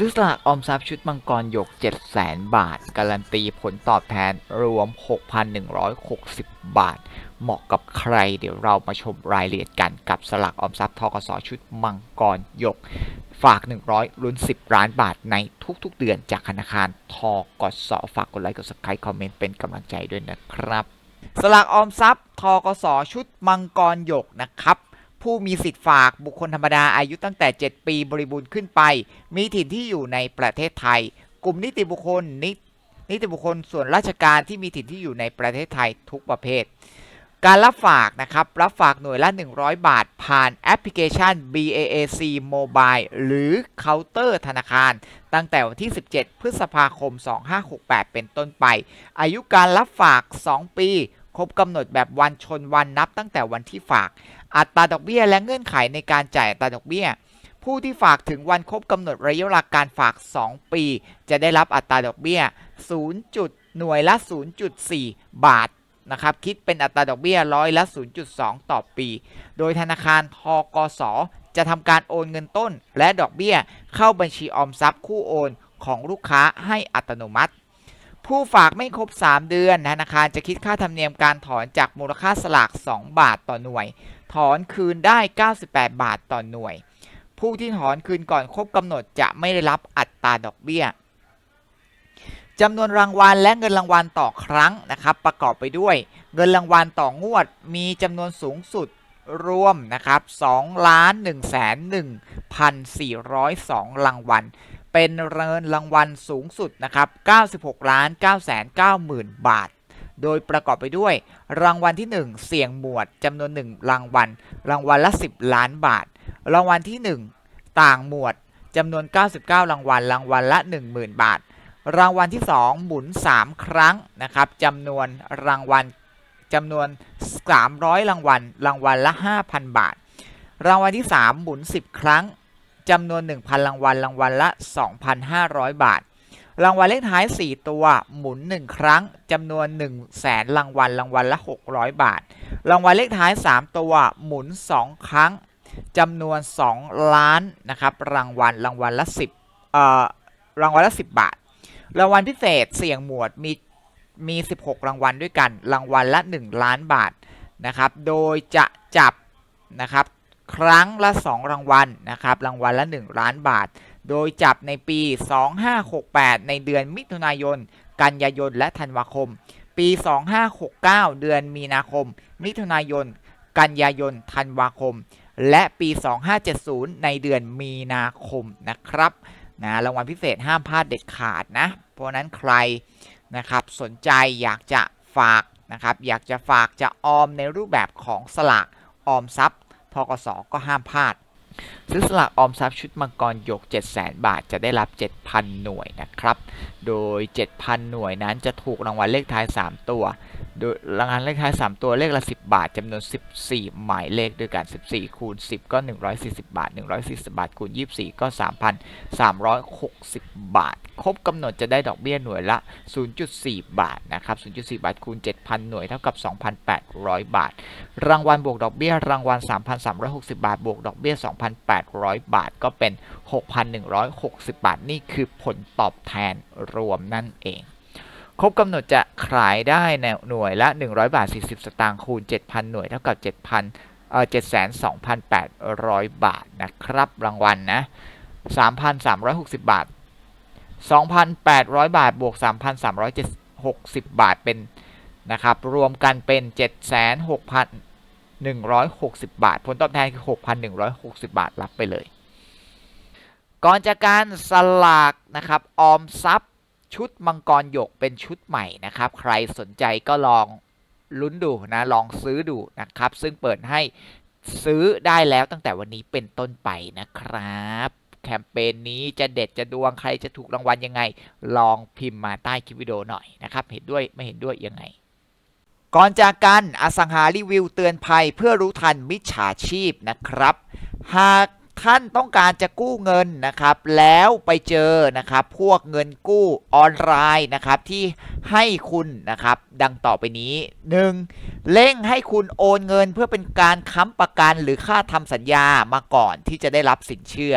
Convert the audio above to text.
ซื้อสลากออมทรัพย์ชุดมังกรหยก 7 0 0 0 0 0 บาท การันตีผลตอบแทนรวม 6,160 บาท เหมาะกับใคร เดี๋ยวเรามาชมรายละเอียดกันกับสลากออมทรัพย์ทกสชุดมังกรหยก ฝาก 100ลุ้น 10 ล้านบาทในทุกๆเดือนจากธนาคารทกสฝากกดไลค์กด subscribe คอมเมนต์เป็นกำลังใจด้วยนะครับ สลากออมทรัพย์ทกสชุดมังกรหยกนะครับ ผู้มีสิทธิ์ฝากบุคคลธรรมดาอายุตั้งแต่ 7 ปีบริบูรณ์ขึ้นไป มีถิ่นที่อยู่ในประเทศไทย กลุ่มนิติบุคคลนินิติบุคคลส่วนราชการที่มีถิ่นที่อยู่ในประเทศไทยทุกประเภท การรับฝากนะครับ รับฝากหน่วยละ 100 บาท ผ่านแอปพลิเคชัน BAAC Mobile หรือเคาน์เตอร์ธนาคาร ตั้งแต่วันที่ 17 พฤษภาคม 2568 เป็นต้นไป อายุการรับฝาก 2 ปี ครบกำหนดแบบวันชนวันนับตั้งแต่วันที่ฝาก อัตราดอกเบี้ยและเงื่อนไขในการจ่ายอัตราดอกเบี้ย ผู้ที่ฝากถึงวันครบกำหนดระยะเวลาการฝาก 2 ปี จะได้รับอัตราดอกเบี้ย 0. จุดหน่วยละ 0.4 บาทนะครับคิดเป็นอัตราดอกเบี้ยร้อยละ 0.2 ต่อปี โดยธนาคารทกส จะทำการโอนเงินต้น และดอกเบี้ยเข้าบัญชีออมทรัพย์คู่โอนของลูกค้าให้อัตโนมัติ ผู้ฝากไม่ครบ 3 เดือนธนาคารจะคิดค่าธรรมเนียมการถอนจากมูลค่าสลาก 2 บาทต่อหน่วย ถอนคืนได้ 98 บาทต่อหน่วย ผู้ที่ถอนคืนก่อนครบกำหนดจะไม่ได้รับอัตราดอกเบี้ยจำนวนรางวัลและเงินรางวัลต่อครั้งนะครับ ประกอบไปด้วยเงินรางวัลต่องวดมีจำนวนสูงสุดรวมนะครับ2ล้าน1 1 4 0 2 รางวัล เป็นเงินรางวัลสูงสุดนะครับ 96ล้าน9แสน9หมื่นบาท โดยประกอบไปด้วย รางวัลที่ 1 เสี่ยงหมวดจำนวน 1 รางวัล รางวัลละ 10 ล้านบาท รางวัลที่ 1 ต่างหมวดจำนวน 99 รางวัล รางวัลละ 10,000 บาท รางวัลที่ 2 หมุน 3 ครั้งนะครับจำนวนรางวัลจำนวน 300 รางวัล รางวัลละ 5,000 บาท รางวัลที่ 3 หมุน 10 ครั้งจำนวน 1,000 รางวัล รางวัลละ 2,500 บาท รางวัลเลขท้าย 4 ตัวหมุน 1 ครั้งจำนวน1 0 0 0 0แสนรางวัลรางวัลละ 600 บาท รางวัลเลขท้าย 3 ตัวหมุน 2 ครั้งจำนวน 2 ล้านนะครับรางวัลรางวัลละ10เอ่อรางวัลละ 10 บาท รางวัลพิเศษเสี่ยงหมวดมีมี 16 รางวัลด้วยกัน รางวัลละ 1 ล้านบาทนะครับ โดยจะจับนะครับครั้งละ 2 รางวัลนะครับ รางวัลละ 1 ล้านบาท โดยจับในปี 2568 ในเดือนมิถุนายน กันยายน และธันวาคม ปี 2569 เดือนมีนาคม มิถุนายน กันยายน ธันวาคม และปี 2570 ในเดือนมีนาคมนะครับนะรางวัลพิเศษห้ามพลาดเด็ดขาดนะ เพราะนั้นใครนะครับสนใจอยากจะฝากนะครับ อยากจะฝากจะออมในรูปแบบของสลากออมทรัพย์ทกสก็ห้ามพลาด ซื้อสลากออมทรัพย์ชุดมังกรหยก7 0 0 0 0 0 บาทจะได้รับ 7,000 หน่วยนะครับ โดย 7,000 หน่วยนั้นจะถูกรางวัลเลขท้าย 3 ตัว โดยรางวัลเลขท้าย 3 ตัวเลขละ 10 บาทจำนวน 14 หมายเลขด้วยกัน 14 คูณ 10 ก็ 140 บาท 140 บาทคูณ 24 ก็ 3,360 บาท ครบกำหนดจะได้ดอกเบี้ยหน่วยละ 0.4 บาทนะครับ 0.4 บาทคูณ 7,000 หน่วยเท่ากับ 2,800 บาท รางวัลบวกดอกเบี้ยรางวัล 3,360 บาท บวกดอกเบี้ย 2,800 บาท ก็เป็น 6,160 บาท นี่คือผลตอบแทนรวมนั่นเองครบกำหนดจะขายได้ในหน่วยละ 100 บาท 40 สตางค์คูณ 7,000 หน่วยเท่ากับ 7,000เอ่อ72,800 บาทนะครับ รางวัลนะ3,360 บาท 2,800 บาท บวก 3,360 บาทเป็นนะครับ รวมกันเป็น 76,160 บาท ผลตอบแทนคือ 6,160 บาท รับไปเลย ก่อนจากการสลากนะครับ ออมทรัพย์ชุดมังกรหยกเป็นชุดใหม่นะครับ ใครสนใจก็ลองลุ้นดูนะ ลองซื้อดูนะครับ ซึ่งเปิดให้ซื้อได้แล้วตั้งแต่วันนี้เป็นต้นไปนะครับ แคมเปญนี้จะเด็ดจะดวงใครจะถูกรางวัลยังไง ลองพิมพ์มาใต้คลิปวิดีโอหน่อยนะครับ เห็นด้วยไม่เห็นด้วยยังไง ก่อนจากกันอสังหารีวิวเตือนภัยเพื่อรู้ทันมิจฉาชีพนะครับ หากท่านต้องการจะกู้เงินนะครับ แล้วไปเจอนะครับ พวกเงินกู้ออนไลน์นะครับที่ให้คุณนะครับ ดังต่อไปนี้ 1. เร่งให้คุณโอนเงินเพื่อเป็นการค้ำประกันหรือค่าทำสัญญามาก่อนที่จะได้รับสินเชื่อ